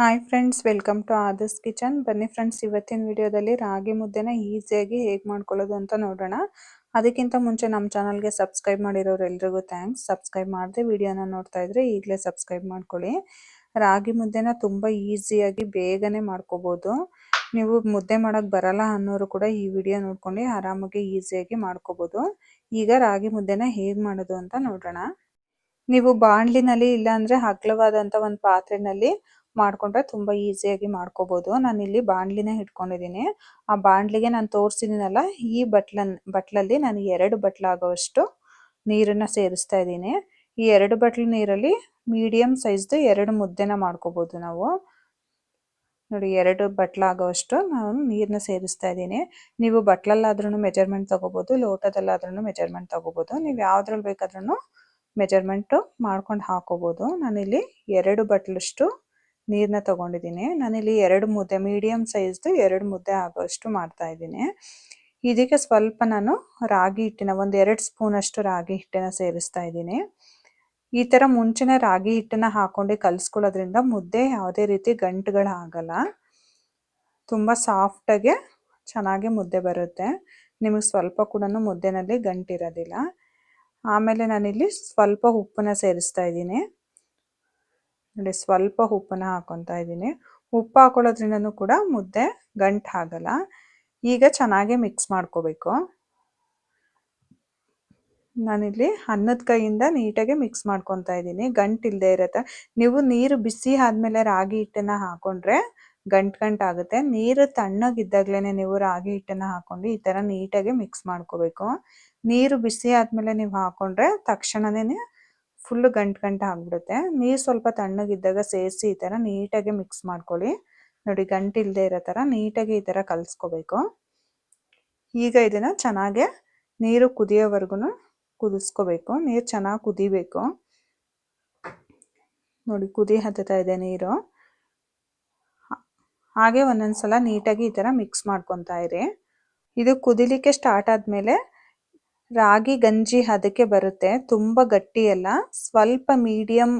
Hi friends welcome to Adarsh kitchen ಬನ್ನಿ friends ಇವತ್ತಿನ ವಿಡಿಯೋದಲ್ಲಿ ರಾಗಿ ಮುದ್ದೆನ ಈಸಿಯಾಗಿ ಹೇಗೆ ಮಾಡ್ಕೊಳ್ಳೋದು ಅಂತ ನೋಡೋಣ. ಅದಕ್ಕಿಂತ ಮುಂಚೆ ನಮ್ಮ ಚಾನಲ್ಗೆ ಸಬ್ಸ್ಕ್ರೈಬ್ ಮಾಡಿರೋರು ಎಲ್ರಿಗೂ ಥ್ಯಾಂಕ್ಸ್ ಸಬ್ಸ್ಕ್ರೈಬ್ ಮಾಡದೆ ವಿಡಿಯೋನ ನೋಡ್ತಾ ಇದ್ರೆ ಈಗಲೇ ಸಬ್ಸ್ಕ್ರೈಬ್ ಮಾಡ್ಕೊಳ್ಳಿ. ರಾಗಿ ಮುದ್ದೆನ ತುಂಬ ಈಸಿಯಾಗಿ ಬೇಗನೆ ಮಾಡ್ಕೋಬೋದು. ನೀವು ಮುದ್ದೆ ಮಾಡೋಕ್ಕೆ ಬರಲ್ಲ ಅನ್ನೋರು ಕೂಡ ಈ ವಿಡಿಯೋ ನೋಡ್ಕೊಂಡು ಆರಾಮಾಗಿ ಈಸಿಯಾಗಿ ಮಾಡ್ಕೋಬೋದು. ಈಗ ರಾಗಿ ಮುದ್ದೆನ ಹೇಗೆ ಮಾಡೋದು ಅಂತ ನೋಡೋಣ. ನೀವು ಬಾಣಲಿನಲ್ಲಿ ಇಲ್ಲಾಂದ್ರೆ ಅಗ್ಲವಾದಂಥ ಒಂದು ಪಾತ್ರೆನಲ್ಲಿ ಮಾಡ್ಕೊಂಡ್ರೆ ತುಂಬಾ ಈಸಿಯಾಗಿ ಮಾಡ್ಕೋಬಹುದು ನಾನು ಇಲ್ಲಿ ಬಾಣಲಿನ ಇಟ್ಕೊಂಡಿದ್ದೀನಿ ಆ ಬಾಣ್ಲಿಗೆ ನಾನು ತೋರಿಸಿದಿನಲ್ಲ ಈ ಬಟ್ಲನ್, ಬಟ್ಲಲ್ಲಿ ನಾನು ಎರಡು ಬಟ್ಲಾಗುವಷ್ಟು ನೀರನ್ನ ಸೇರಿಸ್ತಾ ಇದ್ದೀನಿ. ಈ ಎರಡು ಬಟ್ಲು ನೀರಲ್ಲಿ ಮೀಡಿಯಂ ಸೈಜ್ದು ಎರಡು ಮುದ್ದೆನ ಮಾಡ್ಕೋಬಹುದು ನಾವು. ನೋಡಿ, ಎರಡು ಬಟ್ಲಾಗುವಷ್ಟು ನಾನು ನೀರನ್ನ ಸೇರಿಸ್ತಾ ಇದ್ದೀನಿ. ನೀವು ಬಟ್ಲಲ್ಲಾದ್ರೂ ಮೆಜರ್ಮೆಂಟ್ ತಗೋಬಹುದು ಲೋಟದಲ್ಲಾದ್ರೂ ಮೆಜರ್ಮೆಂಟ್ ತಗೋಬಹುದು ನೀವು ಯಾವ್ದ್ರಲ್ಲಿ ಬೇಕಾದ್ರೂ ಮೆಜರ್ಮೆಂಟ್ ಮಾಡ್ಕೊಂಡು ಹಾಕೋಬಹುದು ನಾನಿಲ್ಲಿ ಎರಡು ಬಟ್ಲಷ್ಟು ನೀರನ್ನ ತಗೊಂಡಿದ್ದೀನಿ. ನಾನಿಲ್ಲಿ ಎರಡು ಮುದ್ದೆ ಮೀಡಿಯಂ ಸೈಜ್ದು ಎರಡು ಮುದ್ದೆ ಆಗೋಷ್ಟು ಮಾಡ್ತಾ ಇದ್ದೀನಿ. ಇದಕ್ಕೆ ಸ್ವಲ್ಪ ನಾನು ರಾಗಿ ಹಿಟ್ಟಿನ, ಒಂದು ಎರಡು ಸ್ಪೂನಷ್ಟು ರಾಗಿ ಹಿಟ್ಟಿನ ಸೇರಿಸ್ತಾ ಇದ್ದೀನಿ. ಈ ಥರ ಮುಂಚೆನೆ ರಾಗಿ ಹಿಟ್ಟನ್ನ ಹಾಕೊಂಡು ಕಲಿಸ್ಕೊಳ್ಳೋದ್ರಿಂದ ಮುದ್ದೆ ಯಾವುದೇ ರೀತಿ ಗಂಟುಗಳಾಗಲ್ಲ. ತುಂಬ ಸಾಫ್ಟಾಗೆ ಚೆನ್ನಾಗಿ ಮುದ್ದೆ ಬರುತ್ತೆ. ನಿಮಗೆ ಸ್ವಲ್ಪ ಕೂಡ ಮುದ್ದೆನಲ್ಲಿ ಗಂಟಿರೋದಿಲ್ಲ. ಆಮೇಲೆ ನಾನಿಲ್ಲಿ ಸ್ವಲ್ಪ ಉಪ್ಪನ್ನ ಸೇರಿಸ್ತಾ ಇದ್ದೀನಿ. ನೋಡಿ, ಸ್ವಲ್ಪ ಉಪ್ಪನ್ನ ಹಾಕೊತಾ ಇದ್ದೀನಿ. ಉಪ್ಪು ಹಾಕೊಳ್ಳೋದ್ರಿಂದನೂ ಕೂಡ ಮುದ್ದೆ ಗಂಟು ಆಗಲ್ಲ ಈಗ ಚೆನ್ನಾಗಿ ಮಿಕ್ಸ್ ಮಾಡ್ಕೋಬೇಕು. ನಾನಿಲ್ಲಿ ಅನ್ನದ ಕೈಯಿಂದ ನೀಟಾಗಿ ಮಿಕ್ಸ್ ಮಾಡ್ಕೊತಾ ಇದ್ದೀನಿ. ಗಂಟು ಇಲ್ಲದೆ ಇರತ್ತೆ. ನೀವು ನೀರು ಬಿಸಿ ಆದಮೇಲೆ ರಾಗಿ ಹಿಟ್ಟನ್ನು ಹಾಕೊಂಡ್ರೆ ಗಂಟು ಗಂಟು ಆಗುತ್ತೆ. ನೀರು ತಣ್ಣಗಿದ್ದಾಗಲೇ ನೀವು ರಾಗಿ ಹಿಟ್ಟನ್ನು ಹಾಕೊಂಡು ಈ ಥರ ನೀಟಾಗಿ ಮಿಕ್ಸ್ ಮಾಡ್ಕೋಬೇಕು. ನೀರು ಬಿಸಿ ಆದಮೇಲೆ ನೀವು ಹಾಕೊಂಡ್ರೆ ತಕ್ಷಣನೇ ಫುಲ್ಲು ಗಂಟು ಗಂಟು ಆಗ್ಬಿಡುತ್ತೆ. ನೀರು ಸ್ವಲ್ಪ ತಣ್ಣಗಿದ್ದಾಗ ಸೇರಿಸಿ ಈ ಥರ ನೀಟಾಗಿ ಮಿಕ್ಸ್ ಮಾಡ್ಕೊಳ್ಳಿ. ನೋಡಿ ಗಂಟು ಇಲ್ಲದೆ ಇರೋ ಥರ ನೀಟಾಗಿ ಈ ಥರ ಕಲಿಸ್ಕೋಬೇಕು. ಈಗ ಇದನ್ನು ಚೆನ್ನಾಗೆ ನೀರು ಕುದಿಯೋವರೆಗೂ ಕುದಿಸ್ಕೋಬೇಕು. ನೀರು ಚೆನ್ನಾಗಿ ಕುದಿಬೇಕು. ನೋಡಿ ಕುದಿ ಹತ್ತುತ್ತಾ ಇದೆ ನೀರು. ಹಾಗೆ ಒಂದೊಂದು ಸಲ ನೀಟಾಗಿ ಈ ಥರ ಮಿಕ್ಸ್ ಮಾಡ್ಕೊತಾ ಇರಿ. ಇದು ಕುದಿಲಿಕ್ಕೆ ಸ್ಟಾರ್ಟ್ ಆದಮೇಲೆ ರಾಗಿ ಗಂಜಿ ಅದಕ್ಕೆ ಬರುತ್ತೆ, ತುಂಬ ಗಟ್ಟಿ ಅಲ್ಲ ಸ್ವಲ್ಪ ಮೀಡಿಯಂ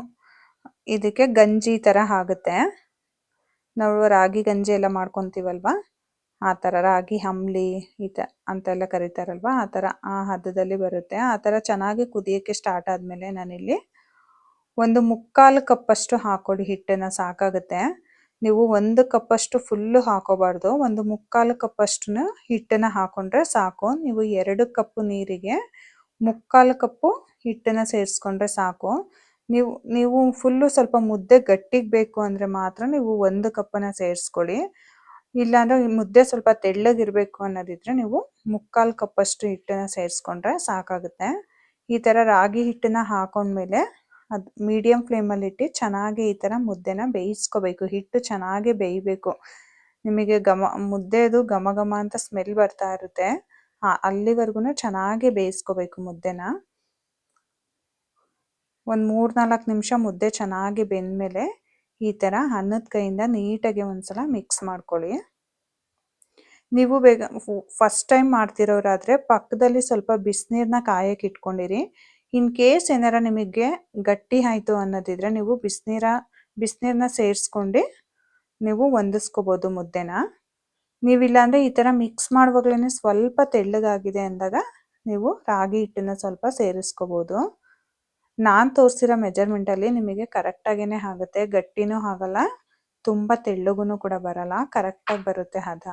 ಇದಕ್ಕೆ ಗಂಜಿ ಥರ ಆಗುತ್ತೆ. ನಾವು ರಾಗಿ ಗಂಜಿ ಎಲ್ಲ ಮಾಡ್ಕೊತೀವಲ್ವ? ಆ ಥರ ರಾಗಿ ಹಂಬ್ಲಿ ಈ ಥರ ಅಂತೆಲ್ಲ ಕರೀತಾರಲ್ವ? ಆ ಥರ ಆ ಹದದಲ್ಲಿ ಬರುತ್ತೆ. ಆ ಥರ ಚೆನ್ನಾಗಿ ಕುದಿಯೋಕ್ಕೆ ಸ್ಟಾರ್ಟ್ ಆದಮೇಲೆ ನಾನಿಲ್ಲಿ ಒಂದು ಮುಕ್ಕಾಲು ಕಪ್ಪಷ್ಟು ಹಾಕ್ಕೊಡಿ ಹಿಟ್ಟನ್ನು ಸಾಕಾಗುತ್ತೆ. ನೀವು ಒಂದು ಕಪ್ಪಷ್ಟು ಫುಲ್ಲು ಹಾಕೋಬಾರ್ದು. ಒಂದು ಮುಕ್ಕಾಲು ಕಪ್ಪಷ್ಟು ಹಿಟ್ಟನ್ನು ಹಾಕೊಂಡ್ರೆ ಸಾಕು. ನೀವು ಎರಡು ಕಪ್ಪು ನೀರಿಗೆ ಮುಕ್ಕಾಲು ಕಪ್ಪು ಹಿಟ್ಟನ್ನು ಸೇರಿಸ್ಕೊಂಡ್ರೆ ಸಾಕು. ನೀವು ನೀವು ಫುಲ್ಲು ಸ್ವಲ್ಪ ಮುದ್ದೆ ಗಟ್ಟಿಗೆ ಬೇಕು ಅಂದರೆ ಮಾತ್ರ ನೀವು ಒಂದು ಕಪ್ಪನ್ನು ಸೇರಿಸ್ಕೊಳ್ಳಿ. ಇಲ್ಲಾಂದ್ರೆ ಮುದ್ದೆ ಸ್ವಲ್ಪ ತೆಳ್ಳಗಿರಬೇಕು ಅನ್ನೋದಿದ್ರೆ ನೀವು ಮುಕ್ಕಾಲು ಕಪ್ಪಷ್ಟು ಹಿಟ್ಟನ್ನು ಸೇರಿಸ್ಕೊಂಡ್ರೆ ಸಾಕಾಗುತ್ತೆ. ಈ ಥರ ರಾಗಿ ಹಿಟ್ಟನ್ನ ಹಾಕೊಂಡ್ಮೇಲೆ ಅದು ಮೀಡಿಯಂ ಫ್ಲೇಮಲ್ಲಿ ಇಟ್ಟು ಚೆನ್ನಾಗಿ ಈ ಥರ ಮುದ್ದೆನ ಬೇಯಿಸ್ಕೋಬೇಕು. ಹಿಟ್ಟು ಚೆನ್ನಾಗಿ ಬೇಯಬೇಕು. ನಿಮಗೆ ಘಮ, ಮುದ್ದೆದು ಘಮ ಘಮ ಅಂತ ಸ್ಮೆಲ್ ಬರ್ತಾ ಇರುತ್ತೆ. ಅಲ್ಲಿವರೆಗೂ ಚೆನ್ನಾಗಿ ಬೇಯಿಸ್ಕೋಬೇಕು ಮುದ್ದೆನ. ಒಂದು ಮೂರು ನಾಲ್ಕು ನಿಮಿಷ ಮುದ್ದೆ ಚೆನ್ನಾಗಿ ಬೆಂದಮೇಲೆ ಈ ಥರ ಅನ್ನದ ಕೈಯಿಂದ ನೀಟಾಗಿ ಒಂದ್ಸಲ ಮಿಕ್ಸ್ ಮಾಡ್ಕೊಳ್ಳಿ. ನೀವು ಬೇಗ ಫಸ್ಟ್ ಟೈಮ್ ಮಾಡ್ತಿರೋರಾದರೆ ಪಕ್ಕದಲ್ಲಿ ಸ್ವಲ್ಪ ಬಿಸಿನೀರನ್ನ ಕಾಯಕ್ಕೆ ಇಟ್ಕೊಂಡಿರಿ. ಇನ್ ಕೇಸ್ ಏನಾರ ನಿಮಗೆ ಗಟ್ಟಿ ಆಯಿತು ಅನ್ನೋದಿದ್ರೆ ನೀವು ಬಿಸಿನೀರ ಬಿಸಿನೀರನ್ನ ಸೇರಿಸ್ಕೊಂಡು ನೀವು ಹೊಂದಿಸ್ಕೋಬೋದು ಮುದ್ದೆನ. ನೀವಿಲ್ಲಾಂದರೆ ಈ ಥರ ಮಿಕ್ಸ್ ಮಾಡುವಾಗಲೇ ಸ್ವಲ್ಪ ತೆಳ್ಳಗಾಗಿದೆ ಅಂದಾಗ ನೀವು ರಾಗಿ ಹಿಟ್ಟನ್ನ ಸ್ವಲ್ಪ ಸೇರಿಸ್ಕೋಬೋದು. ನಾನು ತೋರಿಸಿರೋ ಮೆಜರ್ಮೆಂಟಲ್ಲಿ ನಿಮಗೆ ಕರೆಕ್ಟಾಗೇ ಆಗುತ್ತೆ, ಗಟ್ಟಿನೂ ಆಗಲ್ಲ, ತುಂಬ ತೆಳ್ಳಗೂ ಕೂಡ ಬರಲ್ಲ ಕರೆಕ್ಟಾಗಿ ಬರುತ್ತೆ ಹದ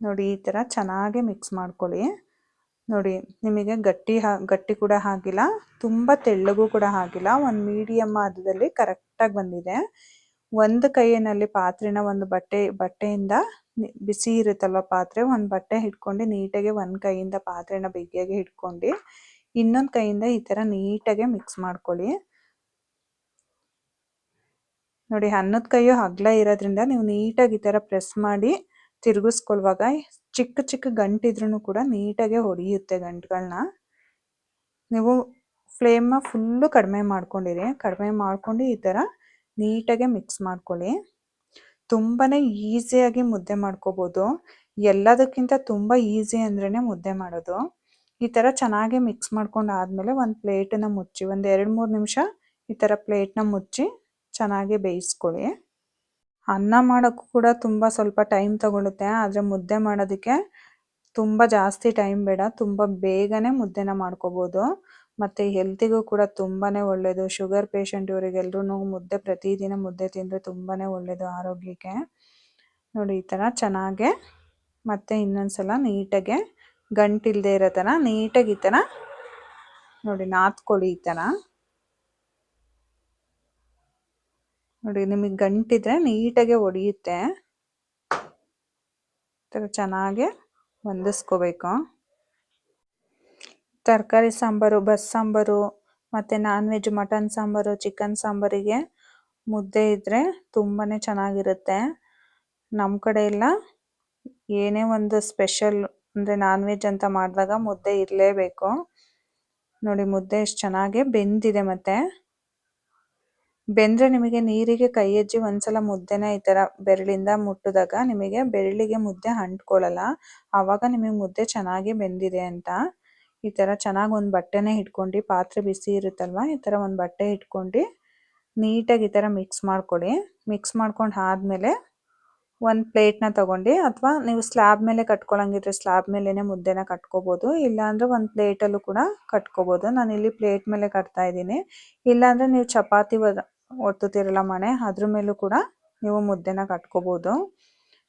ನೋಡಿ ಈ ಥರ ಚೆನ್ನಾಗಿ ಮಿಕ್ಸ್ ಮಾಡ್ಕೊಳ್ಳಿ. ನೋಡಿ, ನಿಮಗೆ ಗಟ್ಟಿ ಗಟ್ಟಿ ಕೂಡ ಆಗಿಲ್ಲ ತುಂಬ ತೆಳ್ಳಗೂ ಕೂಡ ಆಗಿಲ್ಲ ಒಂದು ಮೀಡಿಯಮ್ ಆದದಲ್ಲಿ ಕರೆಕ್ಟಾಗಿ ಬಂದಿದೆ. ಒಂದು ಕೈಯಲ್ಲಿ ಪಾತ್ರೆನ ಒಂದು ಬಟ್ಟೆ, ಬಟ್ಟೆಯಿಂದ ಬಿಸಿ ಇರುತ್ತಲ್ವ ಪಾತ್ರೆ, ಒಂದು ಬಟ್ಟೆ ಹಿಡ್ಕೊಂಡು ನೀಟಾಗಿ ಒಂದು ಕೈಯಿಂದ ಪಾತ್ರೆನ ಬಿಗಿಯಾಗಿ ಹಿಡ್ಕೊಂಡು, ಇನ್ನೊಂದು ಕೈಯಿಂದ ಈ ಥರ ನೀಟಾಗಿ ಮಿಕ್ಸ್ ಮಾಡ್ಕೊಳ್ಳಿ. ನೋಡಿ ಅನ್ನದ ಕೈಯು ಅಗ್ಲ ಇರೋದ್ರಿಂದ ನೀವು ನೀಟಾಗಿ ಈ ಥರ ಪ್ರೆಸ್ ಮಾಡಿ ತಿರುಗಿಸ್ಕೊಳ್ಳುವಾಗ ಚಿಕ್ಕ ಚಿಕ್ಕ ಗಂಟಿದ್ರೂ ಕೂಡ ನೀಟಾಗೆ ಹೊಡೆಯುತ್ತೆ ಗಂಟುಗಳನ್ನ ನೀವು ಫ್ಲೇಮ್ನ ಫುಲ್ಲು ಕಡಿಮೆ ಮಾಡ್ಕೊಂಡಿರಿ. ಕಡಿಮೆ ಮಾಡ್ಕೊಂಡು ಈ ಥರ ನೀಟಾಗೆ ಮಿಕ್ಸ್ ಮಾಡ್ಕೊಳ್ಳಿ. ತುಂಬಾ ಈಸಿಯಾಗಿ ಮುದ್ದೆ ಮಾಡ್ಕೋಬೋದು. ಎಲ್ಲದಕ್ಕಿಂತ ತುಂಬ ಈಸಿ ಅಂದ್ರೇ ಮುದ್ದೆ ಮಾಡೋದು. ಈ ಥರ ಚೆನ್ನಾಗಿ ಮಿಕ್ಸ್ ಮಾಡ್ಕೊಂಡು ಆದಮೇಲೆ ಒಂದು ಪ್ಲೇಟನ್ನ ಮುಚ್ಚಿ ಒಂದು ಎರಡು ಮೂರು ನಿಮಿಷ ಈ ಥರ ಪ್ಲೇಟ್ನ ಮುಚ್ಚಿ ಚೆನ್ನಾಗಿ ಬೇಯಿಸ್ಕೊಳ್ಳಿ. ಅನ್ನ ಮಾಡೋಕ್ಕೂ ಕೂಡ ತುಂಬ ಸ್ವಲ್ಪ ಟೈಮ್ ತಗೊಳುತ್ತೆ. ಆದರೆ ಮುದ್ದೆ ಮಾಡೋದಕ್ಕೆ ತುಂಬ ಜಾಸ್ತಿ ಟೈಮ್ ಬೇಡ. ತುಂಬ ಬೇಗನೆ ಮುದ್ದೆನ ಮಾಡ್ಕೋಬೋದು. ಮತ್ತು ಹೆಲ್ತಿಗೂ ಕೂಡ ತುಂಬಾ ಒಳ್ಳೆಯದು ಶುಗರ್ ಪೇಷಂಟ್ ಇವರಿಗೆಲ್ರೂ ಮುದ್ದೆ ಪ್ರತಿದಿನ ಮುದ್ದೆ ತಿಂದರೆ ತುಂಬಾ ಒಳ್ಳೆಯದು ಆರೋಗ್ಯಕ್ಕೆ. ನೋಡಿ, ಈ ಥರ ಚೆನ್ನಾಗೆ ಮತ್ತೆ ಇನ್ನೊಂದು ಸಲ ನೀಟಾಗೆ ಗಂಟಿಲ್ಲದೆ ಇರೋ ಥರ ನೀಟಾಗಿ ಈ ಥರ ನೋಡಿ ನಾದ್ಕೊಳ್ಳಿ ಈ ಥರ ನೋಡಿ, ನಿಮಗೆ ಗಂಟಿದ್ರೆ ನೀಟಾಗೆ ಒಡೆಯುತ್ತೆ. ಥರ ಚೆನ್ನಾಗೆ ಹೊಂದಿಸ್ಕೋಬೇಕು. ತರಕಾರಿ ಸಾಂಬಾರು, ಬಸ್ ಸಾಂಬಾರು, ಮತ್ತು non veg mutton sambar chicken ಸಾಂಬಾರಿಗೆ ಮುದ್ದೆ ಇದ್ದರೆ ತುಂಬಾ ಚೆನ್ನಾಗಿರುತ್ತೆ. ನಮ್ಮ ಕಡೆ ಎಲ್ಲ ಏನೇ ಒಂದು ಸ್ಪೆಷಲ್ ಅಂದರೆ ನಾನ್ ವೆಜ್ ಅಂತ ಮಾಡಿದಾಗ ಮುದ್ದೆ ಇರಲೇಬೇಕು. ನೋಡಿ, ಮುದ್ದೆ ಎಷ್ಟು ಚೆನ್ನಾಗಿ ಬೆಂದಿದೆ ಮತ್ತು. ಬೆಂದರೆ ನಿಮಗೆ ನೀರಿಗೆ ಕೈ ಅಜ್ಜಿ ಒಂದ್ಸಲ ಮುದ್ದೆನ ಈ ತರ ಬೆರಳಿಂದ ಮುಟ್ಟಿದಾಗ ನಿಮಗೆ ಬೆರಳಿಗೆ ಮುದ್ದೆ ಅಂಟ್ಕೊಳ್ಳಲ್ಲ. ಆವಾಗ ನಿಮಗೆ ಮುದ್ದೆ ಚೆನ್ನಾಗಿ ಬೆಂದಿದೆ ಅಂತ. ಈ ತರ ಚೆನ್ನಾಗಿ ಒಂದು ಬಟ್ಟೆನೇ ಇಟ್ಕೊಂಡು, ಪಾತ್ರೆ ಬಿಸಿ ಇರುತ್ತಲ್ವಾ? ಈ ತರ ಒಂದು ಬಟ್ಟೆ ಇಟ್ಕೊಂಡು, ನೀಟಾಗಿ ಈ ತರ ಮಿಕ್ಸ್ ಮಾಡ್ಕೊಳ್ಳಿ ಮಿಕ್ಸ್ ಮಾಡ್ಕೊಂಡು ಆದ್ಮೇಲೆ ಒಂದು ಪ್ಲೇಟ್ನ ತಗೊಂಡು, ಅಥವಾ ನೀವು ಸ್ಲ್ಯಾಬ್ ಮೇಲೆ ಕಟ್ಕೊಳಂಗಿದ್ರೆ ಸ್ಲ್ಯಾಬ್ ಮೇಲೆನೆ ಮುದ್ದೆನ ಕಟ್ಕೋಬೋದು. ಇಲ್ಲಾಂದರೆ ಒಂದು ಪ್ಲೇಟಲ್ಲೂ ಕೂಡ ಕಟ್ಕೋಬೋದು. ನಾನಿಲ್ಲಿ ಪ್ಲೇಟ್ ಮೇಲೆ ಕಟ್ತಾ ಇದ್ದೀನಿ. ಇಲ್ಲಾಂದರೆ ನೀವು ಚಪಾತಿ ಒತ್ತುತ್ತೀರಲ್ಲ ಮಣೆ, ಅದ್ರ ಮೇಲೂ ಕೂಡ ನೀವು ಮುದ್ದೆನ ಕಟ್ಕೋಬೋದು.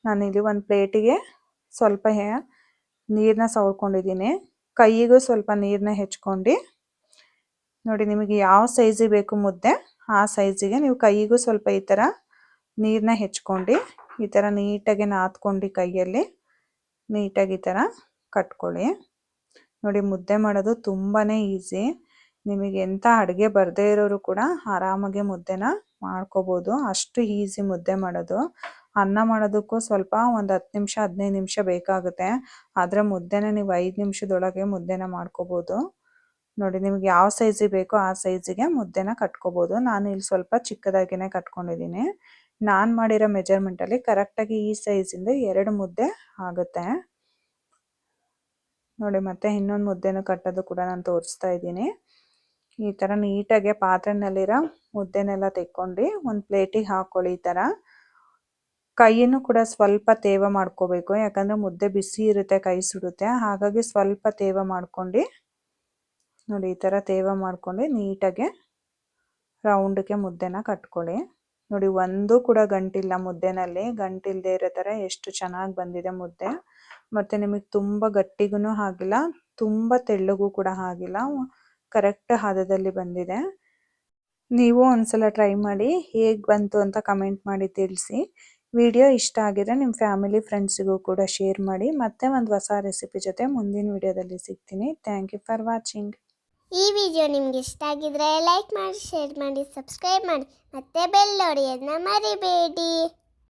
ನಾನಿಲ್ಲಿ ಒಂದು ಪ್ಲೇಟಿಗೆ ಸ್ವಲ್ಪ ನೀರನ್ನ ಸವರ್ಕೊಂಡಿದ್ದೀನಿ. ಕೈಯಿಗೂ ಸ್ವಲ್ಪ ನೀರನ್ನ ಹೆಚ್ಕೊಂಡು, ನೋಡಿ ನಿಮಗೆ ಯಾವ ಸೈಜಿಗೆ ಬೇಕು ಮುದ್ದೆ, ಆ ಸೈಜಿಗೆ ನೀವು ಕೈಯಿಗೂ ಸ್ವಲ್ಪ ಈ ಥರ ನೀರನ್ನ ಹೆಚ್ಕೊಂಡು, ಈ ಥರ ನೀಟಾಗಿ ನಾದ್ಕೊಂಡು ಕೈಯಲ್ಲಿ, ನೀಟಾಗಿ ಈ ಥರ ಕಟ್ಕೊಳ್ಳಿ. ನೋಡಿ ಮುದ್ದೆ ಮಾಡೋದು ತುಂಬಾ ಈಸಿ. ನಿಮಗೆ ಎಂಥ ಅಡುಗೆ ಬರದೇ ಇರೋರು ಕೂಡ ಆರಾಮಾಗಿ ಮುದ್ದೆನ ಮಾಡ್ಕೋಬೋದು. ಅಷ್ಟು ಈಸಿ ಮುದ್ದೆ ಮಾಡೋದು. ಅನ್ನ ಮಾಡೋದಕ್ಕೂ ಸ್ವಲ್ಪ ಒಂದು ಹತ್ತು ನಿಮಿಷ, ಹದಿನೈದು ನಿಮಿಷ ಬೇಕಾಗುತ್ತೆ. ಆದರೆ ಮುದ್ದೆನ ನೀವು ಐದು ನಿಮಿಷದೊಳಗೆ ಮುದ್ದೆನ ಮಾಡ್ಕೋಬೋದು. ನೋಡಿ, ನಿಮ್ಗೆ ಯಾವ ಸೈಜಿಗೆ ಬೇಕೋ ಆ ಸೈಜಿಗೆ ಮುದ್ದೆನ ಕಟ್ಕೋಬೋದು. ನಾನು ಇಲ್ಲಿ ಸ್ವಲ್ಪ ಚಿಕ್ಕದಾಗಿನೇ ಕಟ್ಕೊಂಡಿದ್ದೀನಿ. ನಾನು ಮಾಡಿರೋ ಮೆಜರ್ಮೆಂಟಲ್ಲಿ ಕರೆಕ್ಟಾಗಿ ಈ ಸೈಜಿಂದ ಎರಡು ಮುದ್ದೆ ಆಗುತ್ತೆ. ನೋಡಿ, ಮತ್ತೆ ಇನ್ನೊಂದು ಮುದ್ದೆನ ಕಟ್ಟೋದು ಕೂಡ ನಾನು ತೋರಿಸ್ತಾ ಇದ್ದೀನಿ. ಈ ಥರ ನೀಟಾಗಿ ಪಾತ್ರೆನಲ್ಲಿರೋ ಮುದ್ದೆನೆಲ್ಲ ತೆಕ್ಕೊಂಡು ಒಂದು ಪ್ಲೇಟಿಗೆ ಹಾಕ್ಕೊಳ್ಳಿ ಈ ಥರ ಕೈಯನ್ನು ಕೂಡ ಸ್ವಲ್ಪ ತೇವ ಮಾಡ್ಕೋಬೇಕು, ಯಾಕಂದರೆ ಮುದ್ದೆ ಬಿಸಿ ಇರುತ್ತೆ, ಕೈ ಸುಡುತ್ತೆ. ಹಾಗಾಗಿ ಸ್ವಲ್ಪ ತೇವ ಮಾಡ್ಕೊಂಡು, ನೋಡಿ ಈ ಥರ ತೇವ ಮಾಡ್ಕೊಂಡು ನೀಟಾಗಿ ರೌಂಡ್ಗೆ ಮುದ್ದೆನ ಕಟ್ಕೊಳ್ಳಿ. ನೋಡಿ ಒಂದು ಕೂಡ ಗಂಟಿಲ್ಲ ಮುದ್ದೆನಲ್ಲಿ ಗಂಟಿಲ್ಲದೆ ಇರೋ ಥರ ಎಷ್ಟು ಚೆನ್ನಾಗಿ ಬಂದಿದೆ ಮುದ್ದೆ. ಮತ್ತು ನಿಮಗೆ ತುಂಬ ಗಟ್ಟಿಗೂ ಆಗಿಲ್ಲ ತುಂಬ ತೆಳ್ಳಗೂ ಕೂಡ ಆಗಿಲ್ಲ ಕರೆಕ್ಟ್ ಹದದಲ್ಲಿ ಬಂದಿದೆ. ನೀವು ಒಂದ್ಸಲ ಟ್ರೈ ಮಾಡಿ ಹೇಗೆ ಬಂತು ಅಂತ ಕಮೆಂಟ್ ಮಾಡಿ ತಿಳಿಸಿ. ವಿಡಿಯೋ ಇಷ್ಟ ಆಗಿದ್ರೆ ನಿಮ್ಮ ಫ್ಯಾಮಿಲಿ ಫ್ರೆಂಡ್ಸಿಗೂ ಕೂಡ ಶೇರ್ ಮಾಡಿ. ಮತ್ತೆ ಒಂದು ಹೊಸ ರೆಸಿಪಿ ಜೊತೆ ಮುಂದಿನ ವಿಡಿಯೋದಲ್ಲಿ ಸಿಗ್ತೀನಿ. ಥ್ಯಾಂಕ್ ಯು ಫಾರ್ ವಾಚಿಂಗ್ ಈ ವಿಡಿಯೋ ನಿಮ್ಗೆ ಇಷ್ಟ ಆಗಿದ್ರೆ ಲೈಕ್ ಮಾಡಿ ಶೇರ್ ಮಾಡಿ ಸಬ್ಸ್ಕ್ರೈಬ್ ಮಾಡಿ. ಮತ್ತೆ ಬೆಲ್ ಹೊಡೆಯೋದನ್ನ ಮರಿಬೇಡಿ.